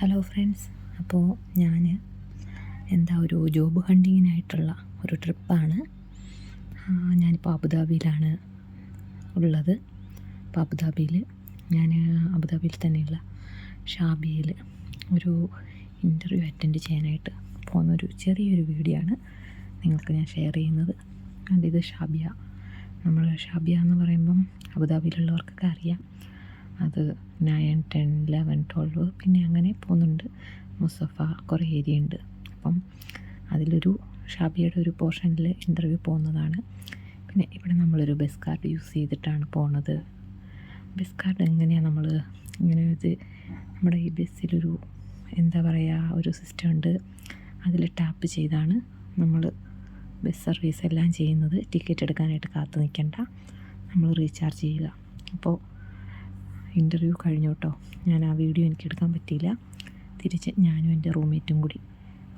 Hello friends അപ്പോൾ ഞാൻ എന്താ ഒരു ജോബ് ഹണ്ടിങ്ങിനായിട്ടുള്ള ഒരു ട്രിപ്പാണ് ഞാനിപ്പോൾ അബുദാബിയിലാണ് ഉള്ളത്. അപ്പോൾ അബുദാബിയിൽ ഞാൻ അബുദാബിയിൽ തന്നെയുള്ള ഷാബിയിൽ ഒരു ഇന്റർവ്യൂ അറ്റൻഡ് ചെയ്യാനായിട്ട് പോകുന്നൊരു ചെറിയൊരു വീഡിയോ ആണ് നിങ്ങൾക്ക് ഞാൻ ഷെയർ ചെയ്യുന്നത്. ഇത് ഷാബിയ. നമ്മൾ ഷാബിയ എന്ന് പറയുമ്പം അബുദാബിയിലുള്ളവർക്കൊക്കെ അറിയാം. അത് നയൻ ടെൻ ലെവൻ ട്വൽവ് പിന്നെ അങ്ങനെ പോകുന്നുണ്ട്. മുസഫ കുറേ ഏരിയ ഉണ്ട് അപ്പം അതിലൊരു ഷാബിയുടെ ഒരു പോർഷനിൽ ഇന്റർവ്യൂ പോകുന്നതാണ്. പിന്നെ ഇവിടെ നമ്മളൊരു ബസ് കാർഡ് യൂസ് ചെയ്തിട്ടാണ് പോണത്. ബസ് കാർഡ് എങ്ങനെയാണ് നമ്മൾ ഇങ്ങനെ ഇത് നമ്മുടെ ഈ ബസ്സിലൊരു എന്താ പറയുക ഒരു സിസ്റ്റം ഉണ്ട്. അതിൽ ടാപ്പ് ചെയ്താണ് നമ്മൾ ബസ് സർവീസ് എല്ലാം ചെയ്യുന്നത്. ടിക്കറ്റ് എടുക്കാനായിട്ട് കാത്തു നിൽക്കേണ്ട. നമ്മൾ റീചാർജ് ചെയ്യുക. അപ്പോൾ ഇന്റർവ്യൂ കഴിഞ്ഞു കേട്ടോ ഞാൻ ആ വീഡിയോ എനിക്ക് എടുക്കാൻ പറ്റിയില്ല. തിരിച്ച് ഞാനും എന്റെ റൂംമേറ്റും കൂടി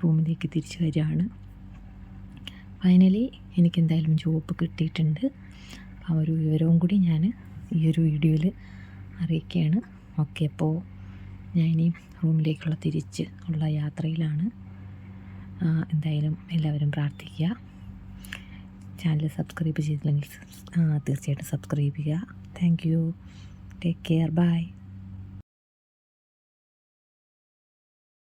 റൂമിലേക്ക് തിരിച്ചു വരികയാണ്. ഫൈനലി എനിക്ക് എന്തായാലും ജോബ് കിട്ടിയിട്ടുണ്ട്. ആ ഒരു വിവരവും കൂടി ഞാൻ ഈ ഒരു വീഡിയോയിൽ അറിയിക്കുകയാണ്. ഓക്കെ അപ്പോൾ ഞാൻ ഇനി റൂമിലേക്കുള്ള തിരിച്ച് ഉള്ള യാത്രയിലാണ്. എന്തായാലും എല്ലാവരും പ്രാർത്ഥിക്കുക. ചാനൽ സബ്സ്ക്രൈബ് ചെയ്തില്ലെങ്കിൽ തീർച്ചയായിട്ടും സബ്സ്ക്രൈബ് ചെയ്യുക. Thank Take care. Bye.